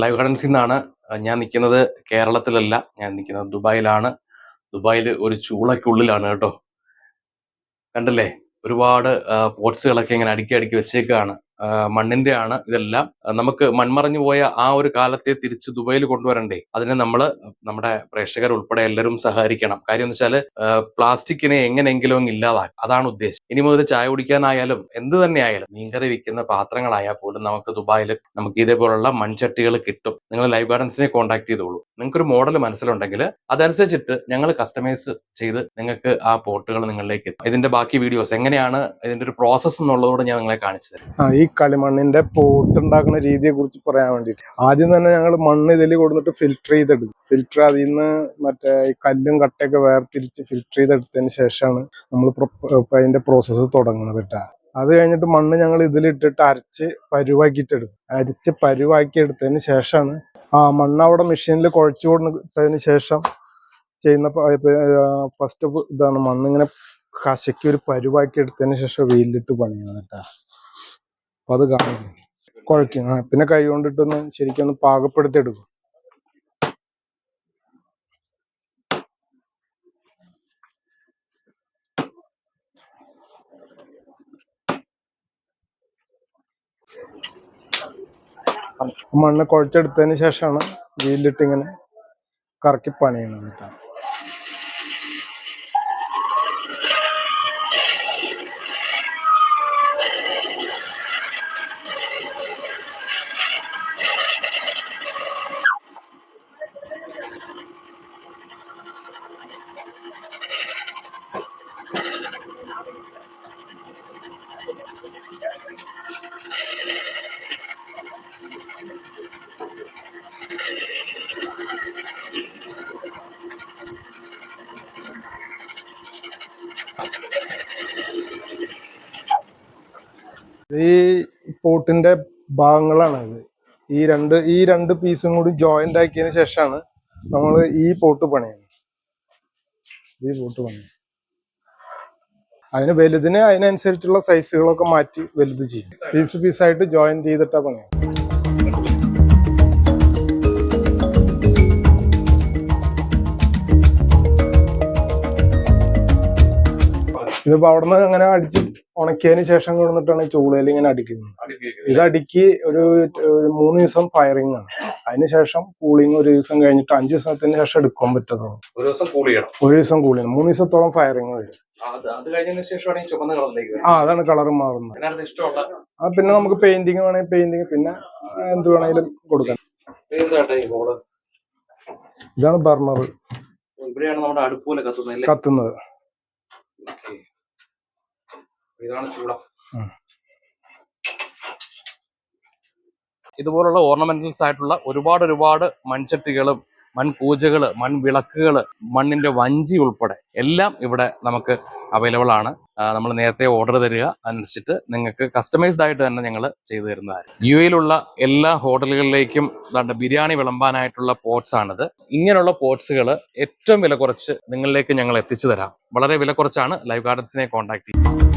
Live ഗാർഡൻസിൽ നിന്നാണ് ഞാൻ നിൽക്കുന്നത് കേരളത്തിലല്ല ഞാൻ നിൽക്കുന്നത് ദുബായിലാണ്. ദുബായിൽ ഒരു ചൂളയ്ക്കുള്ളിലാണ് കേട്ടോ. കണ്ടല്ലേ? ഒരുപാട് പോട്ട്സുകളൊക്കെ ഇങ്ങനെ അടുക്കി അടുക്കി വെച്ചേക്കാണ്. മണ്ണിന്റെ ആണ് ഇതെല്ലാം. നമുക്ക് മൺമറഞ്ഞു പോയ ആ ഒരു കാലത്തെ തിരിച്ച് ദുബൈയിൽ കൊണ്ടുവരണ്ടേ? അതിനെ നമ്മൾ നമ്മുടെ പ്രേക്ഷകർ ഉൾപ്പെടെ എല്ലാവരും സഹകരിക്കണം. കാര്യം എന്ന് വെച്ചാൽ പ്ലാസ്റ്റിക്കിനെ എങ്ങനെയെങ്കിലും ഇല്ലാതാക്കും. അതാണ് ഉദ്ദേശം. ഇനി മുതൽ ചായ കുടിക്കാനായാലും എന്ത് തന്നെ ആയാലും മീൻകറി വിൽക്കുന്ന പാത്രങ്ങളായാൽ പോലും നമുക്ക് ദുബായിൽ നമുക്ക് ഇതേപോലുള്ള മൺചട്ടികൾ കിട്ടും. നിങ്ങൾ ലൈഫ് ഗാർഡൻസിനെ കോൺടാക്ട് ചെയ്തോളൂ. നിങ്ങൾക്ക് ഒരു മോഡൽ മനസ്സിലുണ്ടെങ്കിൽ അതനുസരിച്ചിട്ട് ഞങ്ങൾ കസ്റ്റമൈസ് ചെയ്ത് നിങ്ങൾക്ക് ആ പോട്ടുകൾ നിങ്ങളിലേക്ക് ഇതിന്റെ ബാക്കി വീഡിയോസ് എങ്ങനെയാണ് ഇതിന്റെ ഒരു പ്രോസസ്സ് എന്നുള്ളതോട് ഞാൻ നിങ്ങളെ കാണിച്ചു തരാം. ഈ കളിമണ്ണിന്റെ പോട്ട് ഉണ്ടാക്കുന്ന രീതിയെ കുറിച്ച് പറയാൻ വേണ്ടിയിട്ട്. ആദ്യം തന്നെ ഞങ്ങൾ മണ്ണ് ഇതിൽ കൊടുത്തിട്ട് ഫിൽറ്റർ ചെയ്തെടുക്കും. ഫിൽറ്റർ അതിൽ നിന്ന് മറ്റേ ഈ കല്ലും കട്ടയൊക്കെ വേർതിരിച്ച് ഫിൽറ്റർ ചെയ്തെടുത്തതിന് ശേഷമാണ് നമ്മൾ അതിന്റെ പ്രോസസ്സ് തുടങ്ങുന്നത് കേട്ടാ. അത് കഴിഞ്ഞിട്ട് മണ്ണ് ഞങ്ങൾ ഇതിലിട്ടിട്ട് അരച്ച് പരുവാക്കിയിട്ടെടുക്കും. അരച്ച് പരുവാക്കി എടുത്തതിന് ശേഷമാണ് ആ മണ്ണ് അവിടെ മെഷീനിൽ കുഴച്ചു കൊടുത്തതിന് ശേഷം ചെയ്യുന്ന ഫസ്റ്റ് ഇതാണ് മണ്ണിങ്ങനെ കശക്കി ഒരു പരുവാക്കി എടുത്തതിന് ശേഷം വെയിലിട്ട് പണിയാണ് കേട്ടാ. അപ്പൊ അത് കാണിക്കും കുഴയ്ക്കും ആ പിന്നെ കൈ കൊണ്ടിട്ടൊന്ന് ശരിക്കും ഒന്ന് പാകപ്പെടുത്തി എടുക്കും മണ്ണ് കുഴച്ചെടുത്തതിന് ശേഷമാണ് വീലിട്ട് ഇങ്ങനെ കറക്കി പണിയുന്നത് കേട്ടോ. ഈ പോട്ടിന്റെ ഭാഗങ്ങളാണ് ഇത്. ഈ രണ്ട് ഈ രണ്ട് പീസും കൂടി ജോയിന്റ് ആക്കിയതിന് ശേഷമാണ് നമ്മൾ ഈ പോട്ട് പണിയുന്നത്. ഈ പോട്ട് പണി അതിന് വലുതിന് അതിനനുസരിച്ചുള്ള സൈസുകളൊക്കെ മാറ്റി വലുത് ചെയ്യും. പീസ് പീസായിട്ട് ജോയിൻ ചെയ്തിട്ടാ പണിയാം ഇതിപ്പോ അവിടെ നിന്ന് അങ്ങനെ അടിച്ച് ഉണക്കിയതിന് ശേഷം കൊണ്ടിട്ടാണ് ചൂളയിൽ ഇങ്ങനെ അടിക്കുന്നത്. ഇത് അടുക്കി ഒരു മൂന്ന് ദിവസം ഫയറിംഗ് ആണ്. അതിനുശേഷം കൂളിംഗ് ഒരു ദിവസം കഴിഞ്ഞിട്ട് അഞ്ച് ദിവസത്തിന് ശേഷം എടുക്കാൻ പറ്റുള്ളൂ ഒരു ദിവസം കൂൾ ചെയ്യണം. ഒരു ദിവസം കൂളിംഗ് മൂന്ന് ദിവസത്തോളം ഫയറിംഗ് വരും. ആ അതാണ് കളർ മാറുന്നത്. ആ പിന്നെ നമുക്ക് പെയിന്റിങ് വേണമെങ്കിൽ പെയിന്റിങ് പിന്നെ എന്ത് വേണമെങ്കിലും കൊടുക്കാം. ഇതാണ് ബർണർ ഇവിടെയാണ് നമ്മുടെ അടുപ്പോലെ കത്തുന്നത്. ഇതാണ് ചൂട. ഇതുപോലുള്ള ഓർണമെന്റൽസ് ആയിട്ടുള്ള ഒരുപാട് ഒരുപാട് മൺചട്ടികളും മൺപൂജകൾ മൺവിളക്കുകൾ മണ്ണിന്റെ വഞ്ചി ഉൾപ്പെടെ എല്ലാം ഇവിടെ നമുക്ക് അവൈലബിൾ ആണ്. നമ്മൾ നേരത്തെ ഓർഡർ തരിക. അനുസരിച്ചിട്ട് നിങ്ങൾക്ക് കസ്റ്റമൈസ്ഡ് ആയിട്ട് തന്നെ ഞങ്ങൾ ചെയ്തു തരുന്നതായിരിക്കും. യു എയിലുള്ള എല്ലാ ഹോട്ടലുകളിലേക്കും അതാണ്ട് ബിരിയാണി വിളമ്പാനായിട്ടുള്ള പോട്ട്സ് ആണിത്. ഇങ്ങനെയുള്ള പോട്ട്സുകൾ ഏറ്റവും വില കുറച്ച് നിങ്ങളിലേക്ക് ഞങ്ങൾ എത്തിച്ചു തരാം. വളരെ വില കുറച്ചാണ് ലൈവ് ഗാർഡൻസിനെ കോൺടാക്ട് ചെയ്യുന്നത്.